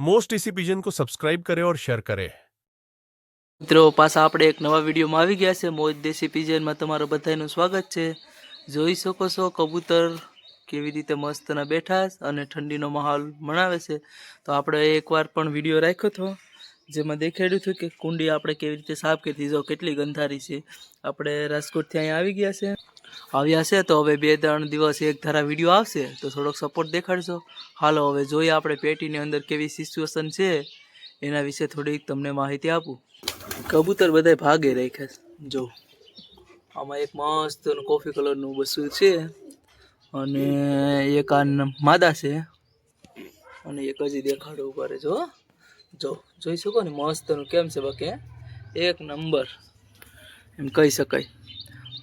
Most इसी pigeon को subscribe करें और शेयर करें મિત્રો પાછા આપણે એક નવા વિડીયોમાં આવી ગયા છે મોજ દેશી પિજનમાં તમારું બધાનું સ્વાગત છે જોઈ શકો છો કબૂતર કેવી રીતે મસ્તના બેઠા છે અને ઠંડીનો માહોલ મનાવે છે તો આપણે એકવાર પણ વિડીયો રાખ્યો હતો જેમાં દેખાડ્યું હતું કે કુંડી આપણે કેવી રીતે સાફ કરી જો કેટલી ગંધારી છે આપણે રાજકોટથી અહીંયા આવી ગયા છે આવ્યા છે, તો હવે બે ત્રણ દિવસ એક ધારા વીડિયો આવશે, તો થોડોક સપોર્ટ દેખાડશો હાલો, હવે જોઈએ આપણે પેટીની અંદર કેવી સિચ્યુએશન છે, એના વિશે થોડીક તમને માહિતી આપું. કબૂતર બધાય ભાગે રાખ્યા જો. આમાં એક મસ્ત કોફી કલરનું બસું છે, અને એક આ માદા છે, અને એક હજી દેખાડો પડે જો જો, જોઈ શકો ને મસ્તનું કેમ છે, બાકી એક નંબર. એમ કહી શકાય.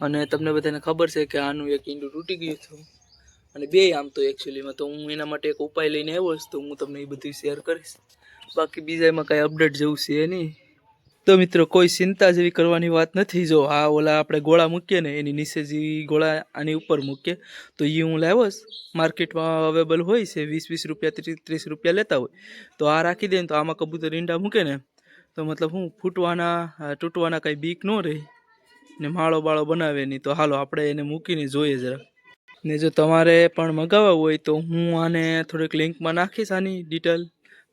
અને તમને બધાને ખબર છે કે આનું એક ઈંડું તૂટી ગયું હતું. અને બે આમ તો એકચ્યુઅલીમાં તો હું એના માટે એક ઉપાય લઈને આવ્યો છું તો હું તમને એ બધું શેર કરીશ. બાકી બીજા એમાં કાંઈ અપડેટ જેવું છે નહીં. તો મિત્રો, કોઈ ચિંતા જેવી કરવાની વાત નથી. જો આ ઓલા આપણે ગોળા મૂકીએ ને, એની નીચે જે ગોળા આની ઉપર મૂકીએ, તો એ હું લાવ્યો માર્કેટમાં અવેલેબલ હોય છે વીસ વીસ રૂપિયા, ત્રીસ ત્રીસ રૂપિયા લેતા હોય. તો આ રાખી દે ને, તો આમાં કબૂતર ઈંડા મૂકે ને, તો મતલબ હું ફૂટવાના તૂટવાના કાંઈ બીક ન રહે. ને માળો બાળો બનાવે નહીં તો હાલો આપણે એને મૂકીને જોઈએ જરા. ને જો તમારે પણ મગાવવા હોય તો હું આને થોડીક લિંકમાં નાખીશ આની ડિટેલ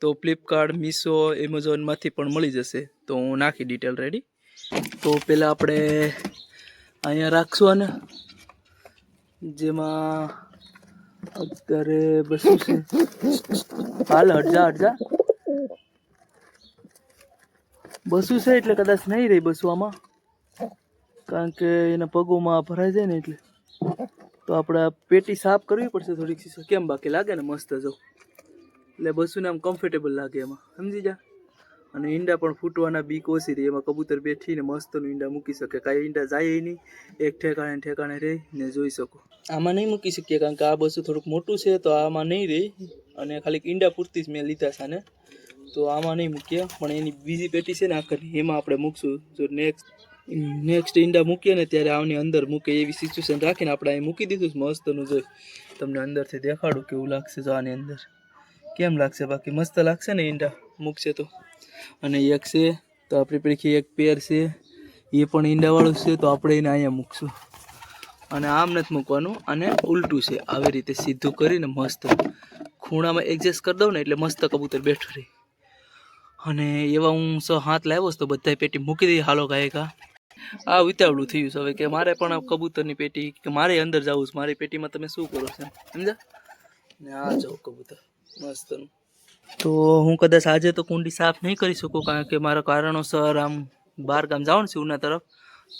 તો ફ્લિપકાર્ટ મીશો એમેઝોનમાંથી પણ મળી જશે. તો હું નાખી ડિટેલ રેડી તો પહેલાં આપણે અહીંયા રાખશું આને. જેમાં અત્યારે બસ હાલ હટજા હટજા. બસું છે એટલે કદાચ નહીં રહી બસું આમાં. કારણ કે એના પગોમાં ભરાઈ જાય ને એટલે. તો આપણે પેટી સાફ કરવી પડશે થોડીક સીસો કેમ બાકી લાગે ને મસ્ત જો? એટલે બસુને આમ કમ્ફર્ટેબલ લાગે એમાં. સમજી જા અને ઈંડા પણ ફૂટવાના બીક ઓછી રહી. એમાં કબૂતર બેઠીને મસ્તનું ઈંડા મૂકી શકે. કાંઈ ઈંડા જાય નહીં. એક ઠેકાણે ઠેકાણે રહી ને જોઈ શકો. આમાં નહીં મૂકી શકીએ કારણ કે આ બસું થોડુંક મોટું છે તો આમાં નહીં રહી. અને ખાલી ઈંડા પૂરતી જ મેં લીધા છે ને તો આમાં નહીં મૂકીએ. પણ એની બીજી પેટી છે ને આખરી એમાં આપણે મૂકશું. જો નેક્સ્ટ નેક્સ્ટ ઈંડા મૂકીએ ને ત્યારે આની અંદર મૂકે એવી સિચ્યુએશન રાખીને આપણે અહીં મૂકી દીધું મસ્તનું જોઈ. તમને અંદરથી દેખાડું કેવું લાગશે જો આની અંદર. કેમ લાગશે? બાકી મસ્ત લાગશે ને ઈંડા મૂકશે તો. અને એક છે, તો આપણી પૈકી એક પેર છે. એ પણ ઈંડાવાળું છે, તો આપણે એને અહીંયા મૂકશું. અને આમ નથી મૂકવાનું, અને ઉલટું છે. આવી રીતે સીધું કરીને મસ્ત ખૂણામાં એડજસ્ટ કરી દઉં ને એટલે મસ્ત કબૂતર બેઠું રહે. અને એવા હું સ હાથ લાવ્યો તો બધા પેટી મૂકી દઈએ. હાલો ગાય કા આ ઉતાવળું થયું છે હવે કે મારે પણ કબૂતરની પેટી કે મારે અંદર જવું છે, મારી પેટીમાં તમે શું કરો છો સમજા ને આ જાઓ કબૂતર, મસ્તનું. તો હું કદાચ આજે તો કુંડી સાફ નહીં કરી શકું કારણ કે મારા કારણોસર આમ બહાર ગામ જવાનું છે ઉના તરફ.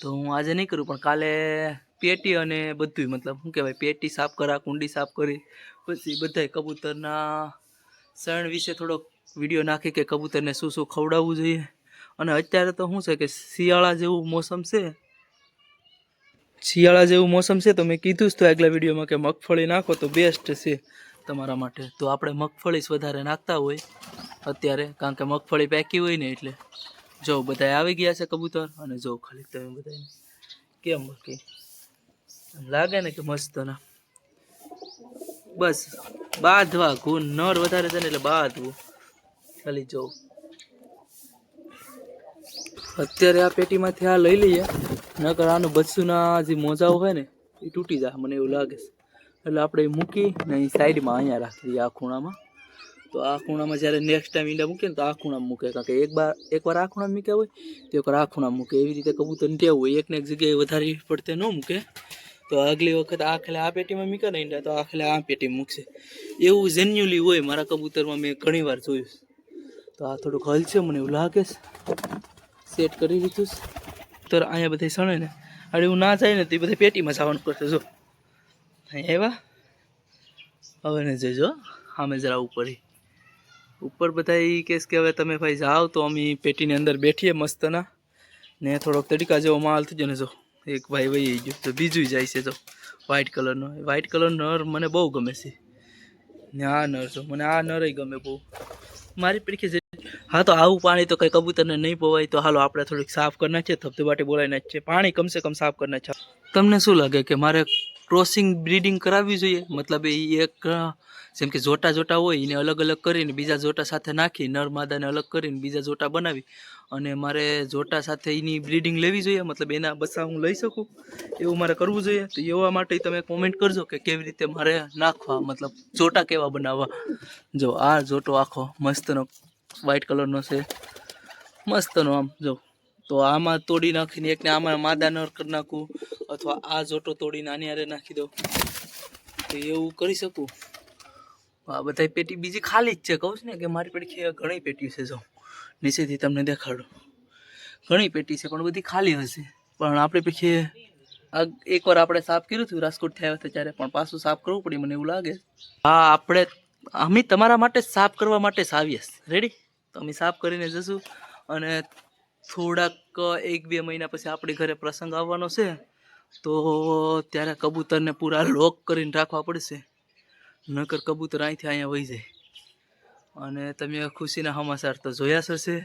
તો હું આજે નહીં કરું, પણ કાલે પેટી અને બધું મતલબ શું કહેવાય, પેટી સાફ કરા, કુંડી સાફ કરી, પછી બધાય કબૂતરના શરણ વિશે થોડોક વીડિયો નાખી કે કબૂતરને શું શું ખવડાવવું જોઈએ. અને અત્યારે તો શું છે કે શિયાળા જેવું મોસમ છે. શિયાળા જેવું મોસમ છે તો મેં કીધું જ તો આગલા વિડીયોમાં કે મગફળી નાખો તો બેસ્ટ છે તમારા માટે. તો આપણે મગફળી જ વધારે નાખતા હોય. અત્યારે કારણ કે મગફળી પેકી હોય ને એટલે જો બધા આવી ગયા છે કબૂતર અને જો ખાલી તમે બધાને કેમ બાકી? લાગે ને કે મસ્ત ના. બસ બાંધવા ગુણ નર વધારે છે ને એટલે બાંધવું. ખાલી જો. અત્યારે આ પેટીમાંથી આ લઈ લઈએ. નકર આનું બચ્ચુંના જે મોજાઓ હોય ને, એ તૂટી જાય, મને એવું લાગે છે. એટલે આપણે મૂકી ને અહીં સાઈડમાં અહીંયા રાખી દઈએ આ ખૂણામાં. તો આ ખૂણામાં જ્યારે નેક્સ્ટ ટાઈમ ઈંડા મૂકીએ ને, તો આ ખૂણામાં મૂકે. કારણ કે એક બાર એકવાર આ ખૂણામાં મૂક્યા હોય, તો એકવાર આ ખૂણામાં મૂકે. એવી રીતે કબૂતર ટેવ હોય. એકને એક જગ્યાએ વધારે પડતે ન મૂકે. તો આગલી વખત આ ખાલી આ પેટીમાં મૂકે ને ઈંડા, તો આ ખાલી આ પેટી મૂકશે. એવું જેન્યુઅલી હોય મારા કબૂતરમાં, મેં ઘણી વાર જોયું. તો આ થોડુંક હલ છે મને એવું લાગે છે. સેટ કરી દીધું તો અહીંયા બધા સણે ને. અરે એવું ના જાય ને તો એ બધા પેટીમાં જવાનું કરશે જો. અહીંયા આવ્યા. હવે ને જજો સામે જરા ઉપર. ઉપર બધા એ કહેશ કે હવે તમે ભાઈ જાઓ તો અમે પેટીની અંદર બેઠીએ મસ્તના. ને થોડોક તડીકા જેવો માલ થઈ ગયો ને જો. એક ભાઈ વહી ગયો. તો બીજું જાય છે, જો. વ્હાઇટ કલરનો વ્હાઇટ કલરનો નર મને બહુ ગમે છે. ને આ નર જો. મને આ નરય ગમે બહુ. મારી જે હા, તો આવું પાણી તો કઈ કબૂતરને નહીં પોવાય, તો હાલો આપણે થોડીક સાફ કરી નાખીએ ધબધબાટી બોલાવી નાખીએ. પાણી કમસે કમ સાફ કરી નાખીએ. તમને શું લાગે કે મારે ક્રોસિંગ બ્રીડિંગ કરાવવી જોઈએ? મતલબ એ એક, જેમ કે જોટા જોટા હોય, એને અલગ અલગ કરીને બીજા જોટા સાથે નાખી, નર માદાને અલગ કરીને બીજા જોટા બનાવી. અને મારે જોટા સાથે એની બ્રીડિંગ લેવી જોઈએ, મતલબ એના બચ્ચા હું લઈ શકું? એવું મારે કરવું જોઈએ? તો એવા માટે તમે કોમેન્ટ કરજો કે કેવી રીતે મારે નાખવા, મતલબ જોટા કેવા બનાવવા. જો, આ જોટો આખો મસ્તનો વ્હાઈટ કલરનો છે. મસ્તનો આમ, જો. તો આમાં તોડી નાખીને એકને આમાં માદા નર કરી નાખું, અથવા આ જોટો તોડીને આની આરે નાખી દઉં. તો એવું કરી શકું. આ બધા પેટી બીજી ખાલી જ છે, કહું છું ને કે મારી પેટી ઘણી પેટીઓ છે, જો. નીચેથી તમને દેખાડું. ઘણી પેટી છે, પણ બધી ખાલી હશે. પણ આપણે પછી એકવાર આપણે સાફ કર્યું હતું રાજકોટ થયા હતા ત્યારે, પણ પાછું સાફ કરવું પડે મને એવું લાગે. હા, આપણે અમે તમારા માટે સાફ કરવા માટે જ આવીએ રેડી તો અમે સાફ કરીને જશું અને થોડાક, એક બે મહિના પછી આપણી ઘરે પ્રસંગ આવવાનો છે, તો ત્યારે કબૂતરને પૂરા લોક કરીને રાખવા પડશે. નકર કબૂતર અહીંથી અહીંયા વહી જાય. અને તમે ખુશીના સમાચાર તો જોયા હશે.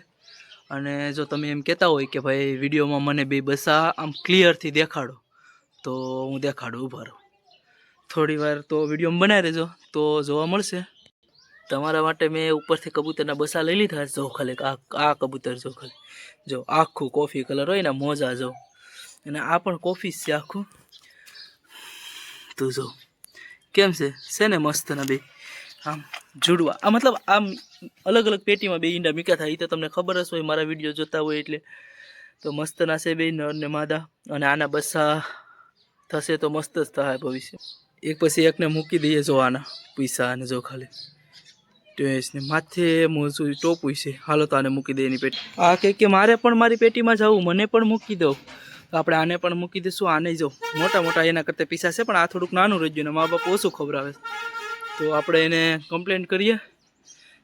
અને જો તમે એમ કહેતા હોય કે ભાઈ, વિડીયોમાં મને બે બસા આમ ક્લિયરથી દેખાડો, તો હું દેખાડું ઊભા રહું. થોડી વાર તો વીડિયો બનાવી દેજો, તો જોવા મળશે. તમારા માટે મેં ઉપરથી કબૂતરના બસા લઈ લીધા. જો ખાલી આ આ કબૂતર જો ખાલી. જો આખું કોફી કલર હોય ને, મોજા જો. અને આ પણ કોફી છે આખું. તું જો, કેમ છે? છે ને મસ્ત ને બે. આમ જુડવા આ મતલબ આમ અલગ અલગ પેટીમાં બે ઈંડા મીકા થાય એ તો તમને ખબર જ હોય, મારા વીડિયો જોતા હોય એટલે. તો મસ્ત ના છે બે નર ને માદા. અને આના બસ્સા થશે તો મસ્ત જ થાય ભવિષ્ય. એક પછી એકને મૂકી દઈએ જો આના પૈસા અને જો ખાલી. ને માથે મોજું ટોપું છે. હાલો તો આને મૂકી દે એની પેટી. આ કે કે મારે પણ મારી પેટીમાં જવું મને પણ મૂકી દો. આપણે આને પણ મૂકી દઈશું, આને જો. મોટા મોટા એના કરતાં પૈસા છે, પણ આ થોડુંક નાનું રહી ગયું ને મા બાપ ઓછું ખબર આવે તો આપણે એને કમ્પ્લેન કરીએ.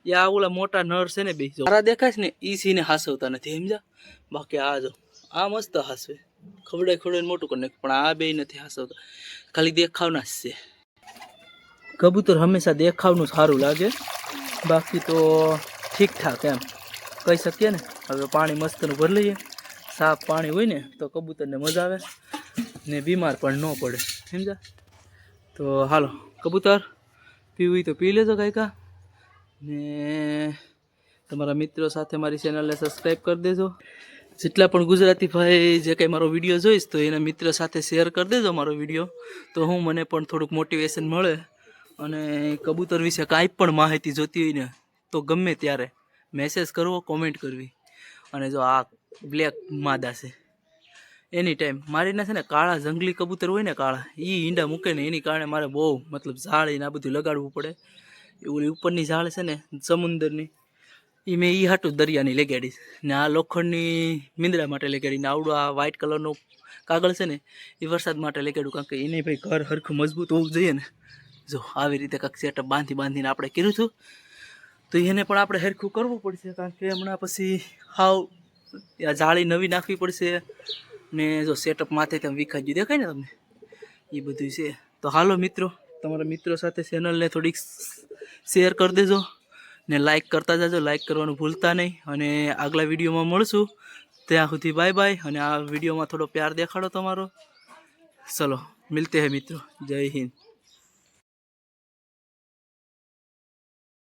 એ આ ઓલા મોટા નર છે ને બે મારા દેખાય છે ને એ સીને હાસવતા નથી સમજા બાકી આ જો. આ મસ્ત હાસવે. ખવડાય ખવડાય મોટું કરી નાખ્યું પણ આ બે નથી હાસવતા. ખાલી દેખાવના જ છે. કબૂતર હંમેશા દેખાવનું સારું લાગે. બાકી તો ઠીકઠાક એમ. કહી શકીએ ને, હવે પાણી મસ્તનું ભરી લઈએ. સાફ પાણી હોય ને, તો કબૂતરને મજા આવે. ને બીમાર પણ ન પડે. સમજા તો હાલો, કબૂતર પીવી તો પી લેજો કાંઈકા ને તમારા મિત્રો સાથે મારી ચેનલને સબસ્ક્રાઈબ કરી દેજો. જેટલા પણ ગુજરાતી ભાઈ જે કંઈ મારો વીડિયો જોઈશ, તો એના મિત્ર સાથે શેર કરી દેજો મારો વીડિયો તો હું મને પણ થોડુંક મોટિવેશન મળે અને કબૂતર વિશે કાંઈ પણ માહિતી જોતી હોય ને, તો ગમે ત્યારે મેસેજ કરવો કોમેન્ટ કરવી. અને જો આ બ્લેક માદા છે. એની ટાઈમ મારીને છે ને, કાળા જંગલી કબૂતર હોય ને કાળા એ ઈંડા મૂકે ને એની કારણે મારે બહુ મતલબ ઝાડીને આ બધું લગાડવું પડે. એવું ઉપરની ઝાડ છે ને, સમુંદરની એ મેં એ હાટું દરિયાની લગાડી ને આ લોખંડની મિંદરા માટે લગાડીને આવડું આ વ્હાઇટ કલરનું કાગળ છે ને એ વરસાદ માટે લગાડ્યું કારણ કે એને ભાઈ ઘર હરખું મજબૂત હોવું જોઈએ ને. જો આવી રીતે કાંક સેટઅપ બાંધી બાંધીને આપણે કર્યું હતું, તો એને પણ આપણે હરખું કરવું પડશે. કારણ કે હમણાં પછી હાવ આ જાળી નવી નાખવી પડશે. ને જો સેટઅપ માથે તેમ વિખાઈ ગયું. દેખાય ને તમને? એ બધું છે. તો હાલો મિત્રો, તમારા મિત્રો સાથે ચેનલને થોડીક શેર કરી દેજો. ને લાઇક કરતા જાજો લાઇક કરવાનું ભૂલતા નહીં. અને આગલા વિડીયોમાં મળશું. ત્યાં સુધી બાય બાય અને આ વિડીયોમાં થોડો પ્યાર દેખાડો તમારો. ચલો, મિલતે હે મિત્રો. જય હિન્દ.